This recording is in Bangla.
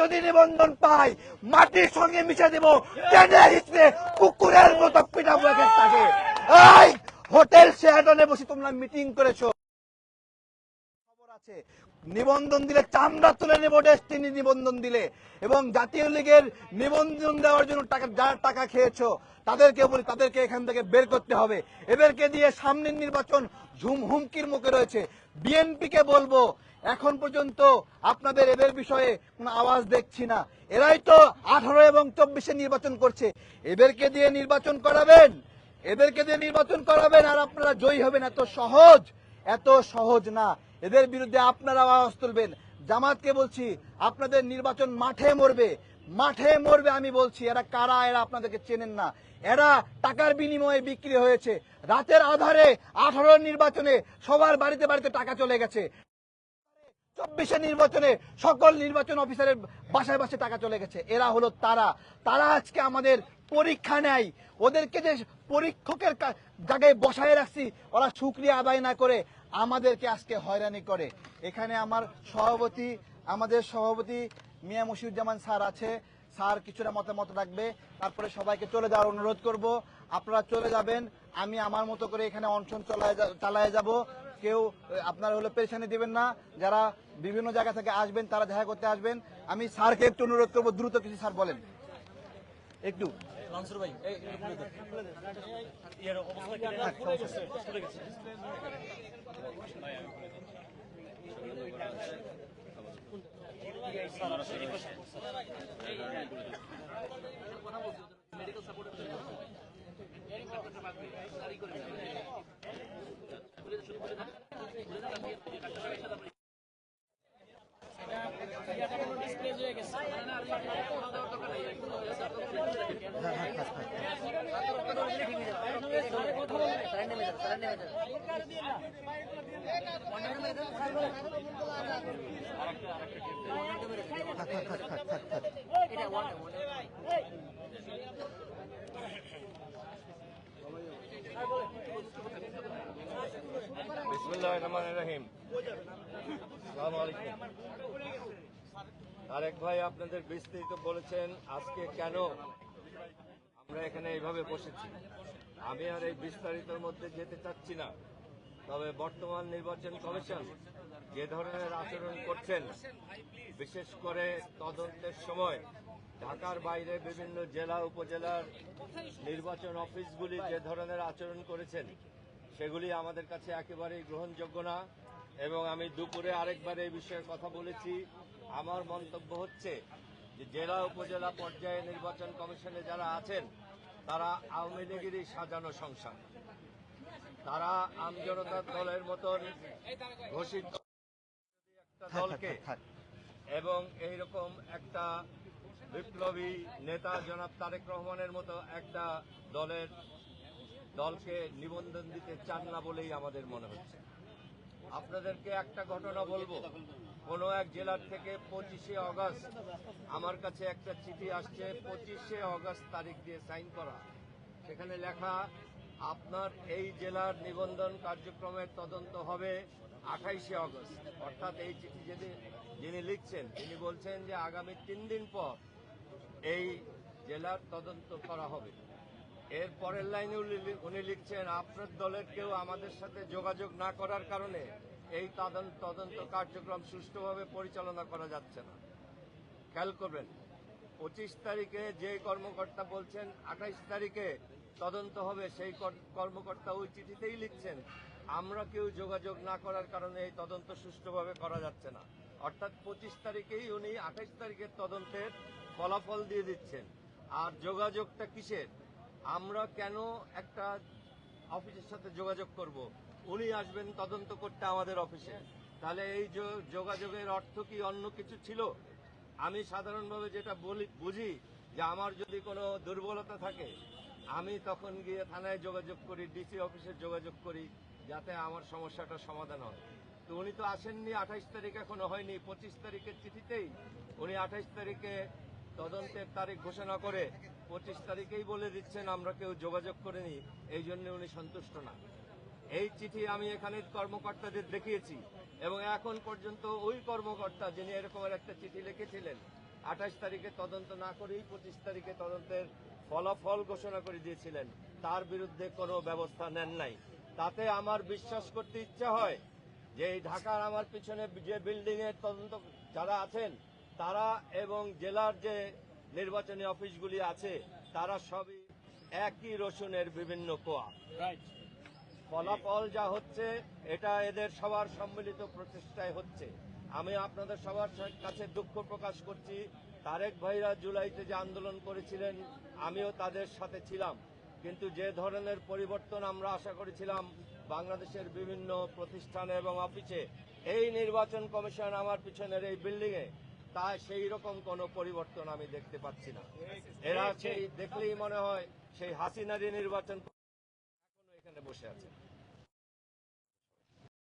যদি নিবন্ধন পাই, মাটির সঙ্গে মিশে দেব টেনে হিসেবে কুকুরের মতো এক একটাকে এই, হোটেল শেয়ারটনে বসে তোমরা মিটিং করেছ। নিবন্ধন দিলে চামড়া তুলে নেব, ডেস্টিনি নিবন্ধন দিলে। এবং জাতীয় লীগের নিবন্ধন দেওয়ার জন্য টাকা যারা টাকা খেয়েছো, তাদেরকে বলি, তাদেরকে এখান থেকে বের করতে হবে। এদেরকে দিয়ে সামনের নির্বাচন ঝুম হুমকির মুখে রয়েছে। বিএনপিকে বলব এখন পর্যন্ত আপনাদের এদের বিষয়ে কোনো আওয়াজ দেখছি না। এরাই তো আঠারো এবং চব্বিশে নির্বাচন করছে। এদেরকে দিয়ে নির্বাচন করাবেন, এদেরকে দিয়ে নির্বাচন করাবেন আর আপনারা জয়ী হবেন। এত সহজ এত সহজ না। এদের বিরুদ্ধে আপনারা আওয়াজ তুলবেন। জামাতকে বলছি, আপনাদের নির্বাচন মাঠে মরবে। মাঠে মরবে আমি বলছি, এরা কারা এরা আপনাদেরকে চেনেন না। এরা টাকার বিনিময়ে বিক্রি হয়েছে। রাতের আধারে আঠারো নির্বাচনে সবার বাড়িতে বাড়িতে টাকা চলে গেছে। চব্বিশে নির্বাচনে সকল নির্বাচন অফিসারের বাসায় বাসায় টাকা চলে গেছে। এরা হলো তারা। তারা আজকে আমাদের পরীক্ষা নেয়। ওদেরকে যে পরীক্ষকের জায়গায় বসায় রাখছি, ওরা সুক্রিয়া আদায় না করে আমাদেরকে আজকে হয়রানি করে। এখানে আমার সভাপতি, আমাদের সভাপতি মিয়া মশিউজ্জামান স্যার আছে। স্যার কিছুটা মতামত রাখবে। তারপরে সবাইকে চলে যাওয়ার অনুরোধ করব। আপনারা চলে যাবেন। আমি আমার মতো করে এখানে অনশন চালায় যাব। কেউ আপনারা হলো পেরেশানি দিবেন না। যারা বিভিন্ন জায়গা থেকে আসবেন তারা দেখা করতে আসবেন। আমি স্যারকে একটু অনুরোধ করব দ্রুত কিছু স্যার বলেন। একটু। ভাই এই এই খুলে দেন। ইয়ার অবস্থা কি থাক, সমস্যা নেই। খুলে গেছে থাক, থাক, থাক, থাক, আরেক ভাই আপনাদের বিস্তৃত বলেছেন, আজকে কেন আমরা এখানে এইভাবে বসেছি। আমি আর এই বিস্তারিতর মধ্যে যেতে চাচ্ছি না। তবে বর্তমান নির্বাচন কমিশন যে ধরনের আচরণ করছেন, বিশেষ করে তদন্তের সময় ঢাকার বাইরে বিভিন্ন জেলা, উপজেলার নির্বাচন অফিসগুলি যে ধরনের আচরণ করেছেন সেগুলি আমাদের কাছে একেবারেই গ্রহণযোগ্য না। এবং আমি দুপুরে আরেকবার এই বিষয়ে কথা বলেছি। আমার মন্তব্য হচ্ছে যে জেলা উপজেলা পর্যায়ে নির্বাচন কমিশনে যারা আছেন তারা আওয়ামী লীগেরই সাজানো সংসার তারা আমজনতার দলের মতন ঘোষিত একটা দলকে। এবং এইরকম একটা বিপ্লবী নেতা জনাব তারেক রহমানের মতো একটা দলের দলকে নিবন্ধন দিতে চান না বলেই আমাদের মনে হচ্ছে। আপনাদেরকে একটা ঘটনা বলব। কোন এক জেলার থেকে পঁচিশে অগস্ট আমার কাছে একটা চিঠি আসছে। পঁচিশে অগস্ট তারিখ দিয়ে সাইন করা। সেখানে লেখা, আপনার এই জেলার নিবন্ধন কার্যক্রমের তদন্ত হবে আঠাইশে অগস্ট। অর্থাৎ এই চিঠি যদি যিনি লিখছেন, তিনি বলছেন যে আগামী তিন দিন পর এই জেলার তদন্ত করা হবে। এর পরের লাইনে উনি- লিখছেন, আপনার দলের কেউ আমাদের সাথে যোগাযোগ না করার কারণে এই তদন্ত কার্যক্রম সুষ্ঠুভাবে পরিচালনা করা যাচ্ছে না। খেয়াল করবেন, পঁচিশ তারিখে যে কর্মকর্তা বলছেন, আঠাইশ তারিখে তদন্ত হবে, সেই কর্মকর্তা ওই চিঠিতেই লিখছেন, আমরা কেউ যোগাযোগ না করার কারণে এই তদন্ত সুষ্ঠুভাবে করা যাচ্ছে না। অর্থাৎ পঁচিশ তারিখেই উনি আঠাইশ তারিখের তদন্তের ফলাফল দিয়ে দিচ্ছেন। আর যোগাযোগটা কিসের? আমরা কেন একটা অফিসের সাথে যোগাযোগ করব? উনি আসবেন তদন্ত করতে আমাদের অফিসে। তাহলে এই যোগাযোগের অর্থ কি অন্য কিছু ছিল? আমি সাধারণভাবে যেটা বলি, বুঝি যে আমার যদি কোনো দুর্বলতা থাকে, আমি তখন গিয়ে থানায় যোগাযোগ করি, ডিসি অফিসে যোগাযোগ করি, যাতে আমার সমস্যাটা সমাধান হয়। তো উনি তো আসেননি, আঠাইশ তারিখ এখনও হয়নি, পঁচিশ তারিখের চিঠিতেই উনি আঠাইশ তারিখে তদন্তের তারিখ ঘোষণা করে পঁচিশ তারিখেই বলে দিচ্ছেন, আমরা কেউ যোগাযোগ করিনি, এই জন্য উনি সন্তুষ্ট না। এই চিঠি আমি এখানে কর্মকর্তাদের দেখিয়েছি, এবং এখন পর্যন্ত ওই কর্মকর্তা যিনি এরকমের একটা চিঠি লিখেছিলেন, আঠাশ তারিখে তদন্ত না করেই পঁচিশ তারিখে তদন্তের ফলাফল ঘোষণা করে দিয়েছিলেন, তার বিরুদ্ধে কোনো ব্যবস্থা নেন নাই। তাতে আমার বিশ্বাস করতে ইচ্ছা হয় যে এই ঢাকার আমার পিছনে যে বিল্ডিং এর তদন্ত যারা আছেন, তারা এবং জেলার যে নির্বাচনী অফিসগুলি আছে তারা সবই একই রসুনের বিভিন্ন কোয়া। ফলাফল যা হচ্ছে এটা এদের সবার সম্মিলিত প্রচেষ্টায় হচ্ছে। আমি আপনাদের সবার কাছে দুঃখ প্রকাশ করছি। তারেক ভাইরা জুলাইতে যে আন্দোলন করেছিলেন আমিও তাদের সাথে ছিলাম। কিন্তু যে ধরনের পরিবর্তন আমরা আশা করেছিলাম বাংলাদেশের বিভিন্ন প্রতিষ্ঠানে এবং অফিসে এই নির্বাচন কমিশন আমার পিছনের এই বিল্ডিং এ তা সেই রকম কোনো পরিবর্তন আমি দেখতে পাচ্ছি না। এরা সেই দেখলেই মনে হয় সেই হাসিনারি নির্বাচন এখনও এখানে বসে আছে।